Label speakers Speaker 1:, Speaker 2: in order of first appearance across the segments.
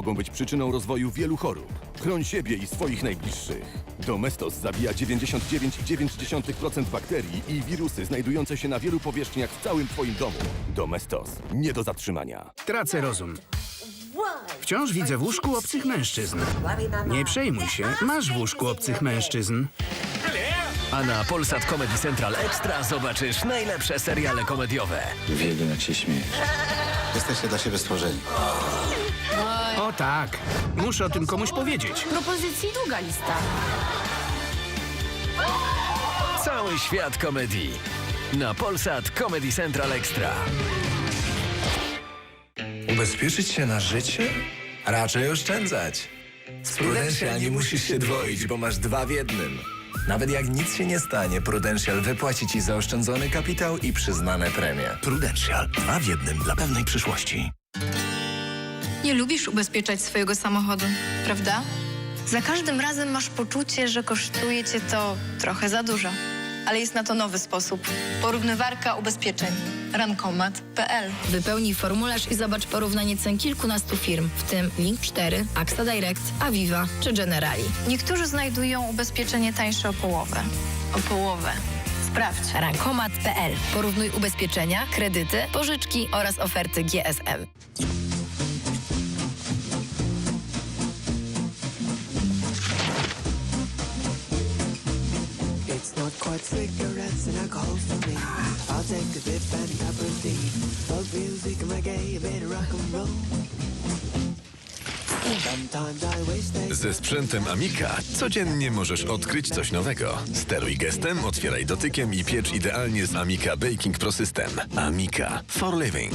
Speaker 1: mogą być przyczyną rozwoju wielu chorób. Chroń siebie i swoich najbliższych. Domestos zabija 99,9% bakterii i wirusy znajdujące się na wielu powierzchniach w całym Twoim domu. Domestos. Nie do zatrzymania.
Speaker 2: Tracę rozum. Wciąż widzę w łóżku obcych mężczyzn. Nie przejmuj się, masz w łóżku obcych mężczyzn.
Speaker 3: A na Polsat Comedy Central Extra zobaczysz najlepsze seriale komediowe.
Speaker 4: Uwielbiam jak się śmiejesz. Jesteście dla siebie stworzeni.
Speaker 2: O tak, muszę o tym komuś powiedzieć.
Speaker 5: Propozycji długa lista.
Speaker 3: Cały świat komedii. Na Polsat Comedy Central Extra.
Speaker 6: Ubezpieczyć się na życie? Raczej oszczędzać. Z Prudential nie musisz się dwoić, bo masz dwa w jednym. Nawet jak nic się nie stanie, Prudential wypłaci ci zaoszczędzony kapitał i przyznane premie.
Speaker 7: Prudential. Dwa w jednym dla pewnej przyszłości.
Speaker 8: Nie lubisz ubezpieczać swojego samochodu, prawda? Za każdym razem masz poczucie, że kosztuje cię to trochę za dużo. Ale jest na to nowy sposób. Porównywarka ubezpieczeń. Rankomat.pl
Speaker 5: Wypełnij formularz i zobacz porównanie cen kilkunastu firm, w tym Link 4, AXA Direct, Aviva czy Generali.
Speaker 8: Niektórzy znajdują ubezpieczenie tańsze o połowę. O połowę. Sprawdź.
Speaker 5: Rankomat.pl. Porównuj ubezpieczenia, kredyty, pożyczki oraz oferty GSM.
Speaker 9: Take a dip and. Folk music, reggae, a bit of rock and roll.
Speaker 10: Ze sprzętem Amika codziennie możesz odkryć coś nowego. Steruj gestem, otwieraj dotykiem i piecz idealnie z Amika Baking Pro System. Amika for living.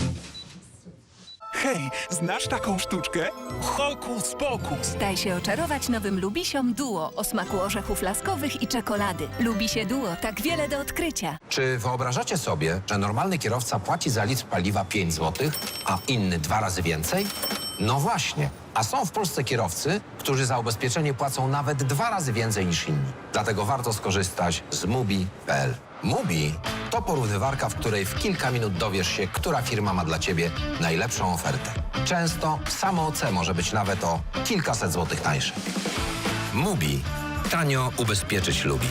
Speaker 11: Hej, znasz taką sztuczkę? Hokus pokus.
Speaker 12: Daj się oczarować nowym Lubisiom Duo o smaku orzechów laskowych i czekolady. Lubi się Duo, tak wiele do odkrycia.
Speaker 13: Czy wyobrażacie sobie, że normalny kierowca płaci za litr paliwa 5 zł, a inny dwa razy więcej? No właśnie. A są w Polsce kierowcy, którzy za ubezpieczenie płacą nawet dwa razy więcej niż inni. Dlatego warto skorzystać z Mubi.pl. Mubi to porównywarka, w której w kilka minut dowiesz się, która firma ma dla ciebie najlepszą ofertę. Często samo OC może być nawet o kilkaset złotych tańsze. Mubi. Tanio ubezpieczyć lubi.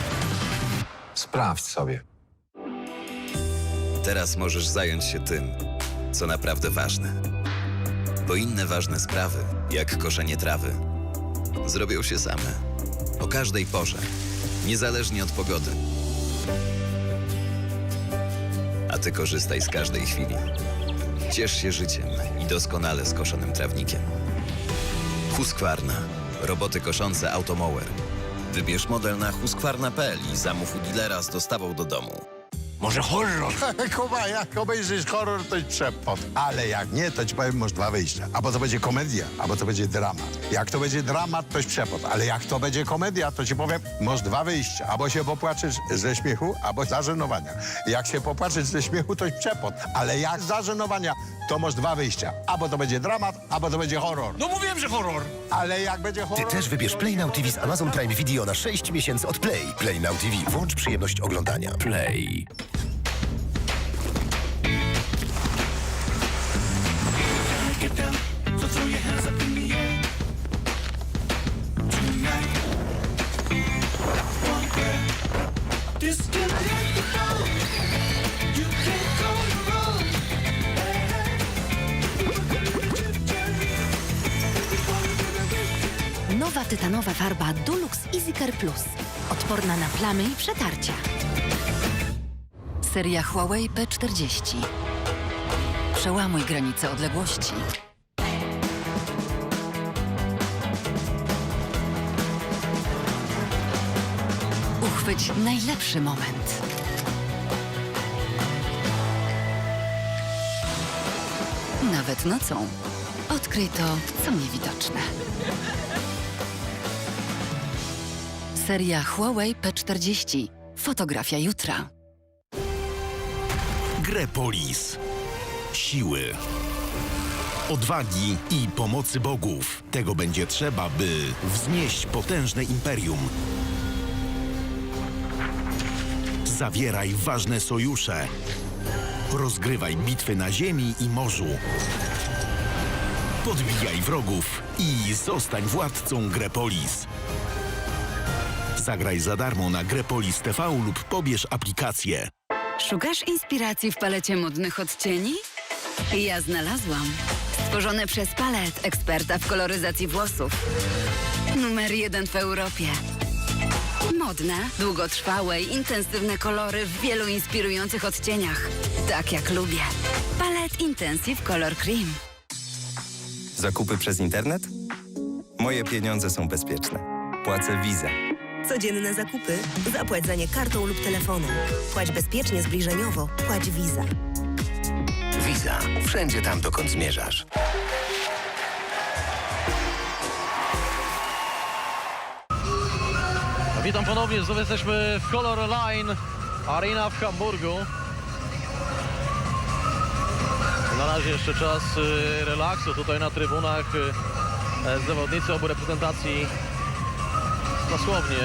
Speaker 13: Sprawdź sobie.
Speaker 14: Teraz możesz zająć się tym, co naprawdę ważne. Bo inne ważne sprawy, jak koszenie trawy, zrobią się same. O każdej porze, niezależnie od pogody. A ty korzystaj z każdej chwili. Ciesz się życiem i doskonale skoszonym trawnikiem. Husqvarna. Roboty koszące Automower. Wybierz model na husqvarna.pl i zamów u dealera z dostawą do domu.
Speaker 7: Może horror?
Speaker 15: Kuba, jak obejrzysz horror, to jest przepot. Ale jak nie, to ci powiem, masz dwa wyjścia. Albo to będzie komedia, albo to będzie dramat. Jak to będzie dramat, to jest przepot. Ale jak to będzie komedia, to ci powiem, masz dwa wyjścia. Albo się popłaczesz ze śmiechu, albo zażenowania. Jak się popłaczesz ze śmiechu, to jest przepot. Ale jak zażenowania, to masz dwa wyjścia. Albo to będzie dramat, albo to będzie horror.
Speaker 11: No mówiłem, że horror.
Speaker 15: Ale jak będzie
Speaker 7: Ty
Speaker 15: horror...
Speaker 7: też wybierz Play Now TV z Amazon Prime Video na 6 miesięcy od Play. Play Now TV. Włącz przyjemność oglądania.
Speaker 3: Play.
Speaker 12: Nowa tytanowa farba Dulux EasyCare Plus. Odporna na plamy i przetarcia. Seria Huawei P40. Przełamuj granice odległości. Uchwyć najlepszy moment. Nawet nocą. Odkryj to, co niewidoczne. Seria Huawei P40. Fotografia jutra.
Speaker 7: Grepolis. Siły. Odwagi i pomocy bogów. Tego będzie trzeba, by wznieść potężne imperium. Zawieraj ważne sojusze. Rozgrywaj bitwy na ziemi i morzu.
Speaker 16: podbijaj wrogów i zostań władcą Grepolis. Zagraj za darmo na Grepolis TV lub pobierz aplikację.
Speaker 17: Szukasz inspiracji w palecie modnych odcieni? Ja znalazłam. Stworzone przez Palet, eksperta w koloryzacji włosów. Numer jeden w Europie. Modne, długotrwałe i intensywne kolory w wielu inspirujących odcieniach. Tak jak lubię. Palet Intensive Color Cream.
Speaker 18: Zakupy przez internet? Moje pieniądze są bezpieczne. Płacę Visa.
Speaker 19: Codzienne zakupy? Zapłać za nie kartą lub telefonem. Płać bezpiecznie, zbliżeniowo. Płać Visa.
Speaker 7: Visa. Wszędzie tam, dokąd zmierzasz.
Speaker 20: Witam ponownie, znów jesteśmy w Color Line Arena w Hamburgu. Na razie jeszcze czas y, relaksu tutaj na trybunach. y, Zawodnicy obu reprezentacji dosłownie